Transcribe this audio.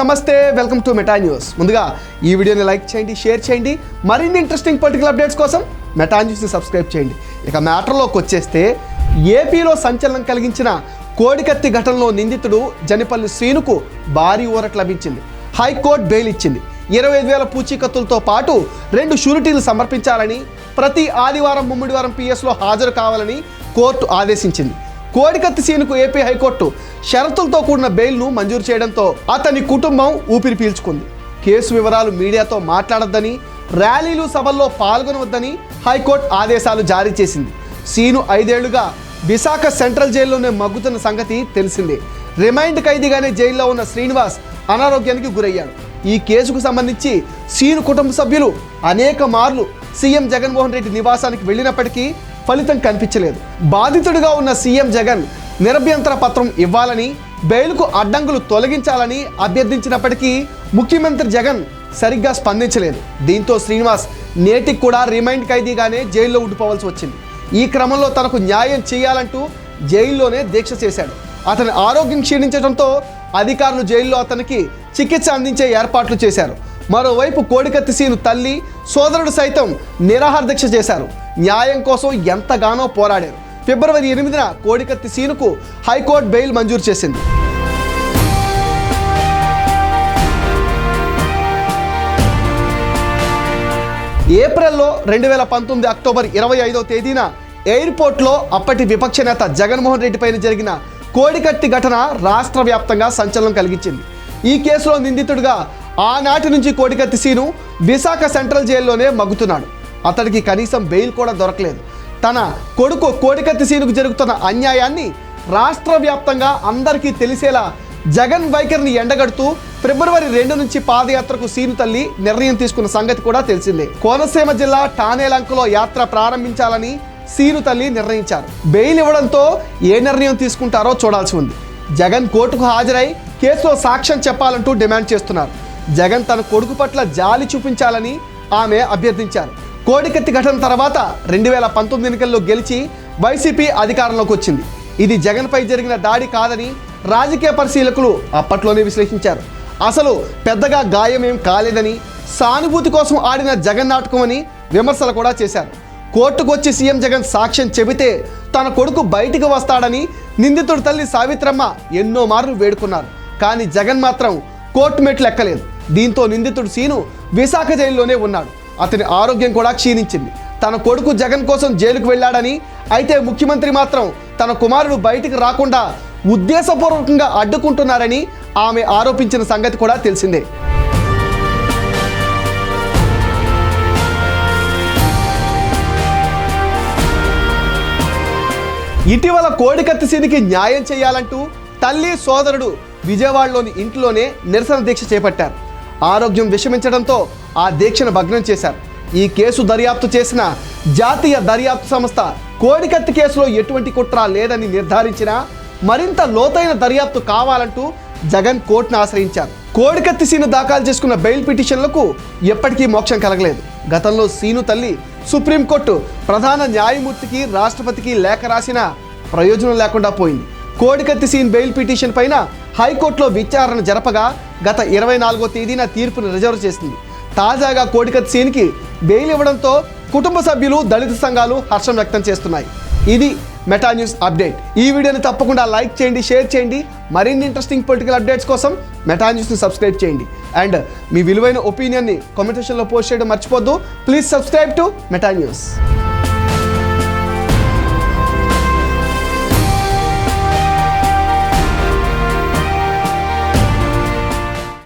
నమస్తే welcome to Meta news. ముందుగా ఈ వీడియోని లైక్ చేయండి షేర్ చేయండి. మరిన్ని ఇంట్రెస్టింగ్ పొలిటికల్ అప్డేట్స్ కోసం మెటా న్యూస్ని సబ్స్క్రైబ్ చేయండి. ఇక మ్యాటర్లోకి వచ్చేస్తే ఏపీలో సంచలనం కలిగించిన కోడికత్తి ఘటనలో నిందితుడు జనిపల్లి శ్రీనుకు భారీ ఊరట లభించింది. హైకోర్టు బెయిల్ ఇచ్చింది. ఇరవై ఐదు వేల పూచీకత్తులతో పాటు రెండు షూరిటీలు సమర్పించాలని ప్రతి ఆదివారం ముమ్మిడివారం పిఎస్లో హాజరు కావాలని కోర్టు ఆదేశించింది. కోడికత్తి సీనుకు ఏపీ హైకోర్టు షరతులతో కూడిన బెయిల్ను మంజూరు చేయడంతో అతని కుటుంబం ఊపిరి పీల్చుకుంది. కేసు వివరాలు మీడియాతో మాట్లాడొద్దని ర్యాలీలు సభల్లో పాల్గొనవద్దని హైకోర్టు ఆదేశాలు జారీ చేసింది. సీను ఐదేళ్ళుగా విశాఖ సెంట్రల్ జైల్లోనే మగ్గుతున్న సంగతి తెలిసిందే. రిమైండ్ ఖైదీగానే జైల్లో ఉన్న శ్రీనివాస్ అనారోగ్యానికి గురయ్యాడు. ఈ కేసుకు సంబంధించి సీను కుటుంబ సభ్యులు అనేక మార్లు సీఎం జగన్మోహన్ రెడ్డి నివాసానికి వెళ్ళినప్పటికీ ఫలితం కనిపించలేదు. బాధితుడిగా ఉన్న సీఎం జగన్ నిరభ్యంతర పత్రం ఇవ్వాలని బెయిల్కు అడ్డంకులు తొలగించాలని అభ్యర్థించినప్పటికీ ముఖ్యమంత్రి జగన్ సరిగ్గా స్పందించలేదు. దీంతో శ్రీనివాస్ నేటికి కూడా రిమైండ్ ఖైదీగానే జైల్లో ఉండిపోవాల్సి వచ్చింది. ఈ క్రమంలో తనకు న్యాయం చేయాలంటూ జైల్లోనే దీక్ష చేశాడు. అతని ఆరోగ్యం క్షీణించడంతో అధికారులు జైల్లో అతనికి చికిత్స అందించే ఏర్పాట్లు చేశారు. మరోవైపు కోడికత్తి సీను తల్లి సోదరుడు సైతం నిరాహార దీక్ష చేశారు. న్యాయం కోసం ఎంతగానో పోరాడారు. ఫిబ్రవరి ఎనిమిదిన కోడికత్తి సీనుకు హైకోర్టు బెయిల్ మంజూరు చేసింది. ఏప్రిల్లో రెండు వేల పంతొమ్మిది అక్టోబర్ ఇరవై ఐదో తేదీన ఎయిర్పోర్ట్లో అప్పటి విపక్ష నేత జగన్మోహన్ రెడ్డి పైన జరిగిన కోడికత్తి ఘటన రాష్ట్ర వ్యాప్తంగా సంచలనం కలిగించింది. ఈ కేసులో నిందితుడిగా ఆనాటి నుంచి కోడికత్తి సీను విశాఖ సెంట్రల్ జైల్లోనే మగ్గుతున్నాడు. అతడికి కనీసం బెయిల్ కూడా దొరకలేదు. తన కొడుకు కోడికత్తి సీనుకు జరుగుతున్న అన్యాయాన్ని రాష్ట్ర వ్యాప్తంగా అందరికీ తెలిసేలా జగన్ వైఖరిని ఎండగడుతూ ఫిబ్రవరి రెండు నుంచి పాదయాత్రకు సీను తల్లి నిర్ణయం తీసుకున్న సంగతి కూడా తెలిసిందే. కోనసీమ జిల్లా టానేలంకలో యాత్ర ప్రారంభించాలని సీను తల్లి నిర్ణయించారు. బెయిల్ ఇవ్వడంతో ఏ నిర్ణయం తీసుకుంటారో చూడాల్సి ఉంది. జగన్ కోర్టుకు హాజరై కేసులో సాక్ష్యం చెప్పాలంటూ డిమాండ్ చేస్తున్నారు. జగన్ తన కొడుకు పట్ల జాలి చూపించాలని ఆమె అభ్యర్థించారు. కోడికత్తి ఘటన తర్వాత రెండు వేల పంతొమ్మిది ఎన్నికల్లో గెలిచి వైసీపీ అధికారంలోకి వచ్చింది. ఇది జగన్పై జరిగిన దాడి కాదని రాజకీయ పరిశీలకులు అప్పట్లోనే విశ్లేషించారు. అసలు పెద్దగా గాయం ఏం కాలేదని సానుభూతి కోసం ఆడిన జగన్ నాటకం అని విమర్శలు కూడా చేశారు. కోర్టుకు వచ్చి సీఎం జగన్ సాక్ష్యం చెబితే తన కొడుకు బయటికి వస్తాడని నిందితుడి తల్లి సావిత్రమ్మ ఎన్నో మార్లు వేడుకున్నారు. కానీ జగన్ మాత్రం కోర్టు మెట్లు ఎక్కలేదు. దీంతో నిందితుడు సీను విశాఖ జైల్లోనే ఉన్నాడు. అతని ఆరోగ్యం కూడా క్షీణించింది. తన కొడుకు జగన్ కోసం జైలుకు వెళ్ళాడని అయితే ముఖ్యమంత్రి మాత్రం తన కుమారుడు బయటికి రాకుండా ఉద్దేశపూర్వకంగా అడ్డుకుంటున్నారని ఆమె ఆరోపించిన సంగతి కూడా తెలిసిందే. ఇటీవల కోడికత్తి సీనికి న్యాయం చేయాలంటూ తల్లి సోదరుడు విజయవాడలోని ఇంట్లోనే నిరసన దీక్ష చేపట్టారు. ఆరోగ్యం విషమించడంతో ఆ దీక్షను భగ్నం చేశారు. ఈ కేసు దర్యాప్తు చేసిన జాతీయ దర్యాప్తు సంస్థ కోడికత్తి కేసులో ఎటువంటి కుట్ర లేదని నిర్ధారించినా మరింత లోతైన దర్యాప్తు కావాలంటూ జగన్ కోర్టును ఆశ్రయించారు. కోడికత్తి సీను దాఖలు చేసుకున్న బెయిల్ పిటిషన్లకు ఎప్పటికీ మోక్షం కలగలేదు. గతంలో సీను తల్లి సుప్రీంకోర్టు ప్రధాన న్యాయమూర్తికి రాష్ట్రపతికి లేఖ రాసిన ప్రయోజనం లేకుండా పోయింది. కోడికత్తి సీన్ బెయిల్ పిటిషన్ పైన హైకోర్టులో విచారణ జరపగా గత ఇరవై నాలుగో తేదీన తీర్పును రిజర్వ్ చేసింది. తాజాగా కోడికత్తి సీన్కి బెయిల్ ఇవ్వడంతో కుటుంబ సభ్యులు దళిత సంఘాలు హర్షం వ్యక్తం చేస్తున్నాయి. ఇది మెటా న్యూస్ అప్డేట్. ఈ వీడియోని తప్పకుండా లైక్ చేయండి షేర్ చేయండి. మరిన్ని ఇంట్రెస్టింగ్ పొలిటికల్ అప్డేట్స్ కోసం మెటా న్యూస్ని సబ్స్క్రైబ్ చేయండి. అండ్ మీ విలువైన ఒపీనియన్ని కామెంట్ సెక్షన్లో పోస్ట్ చేయడం మర్చిపోద్దు. Please subscribe to Meta news.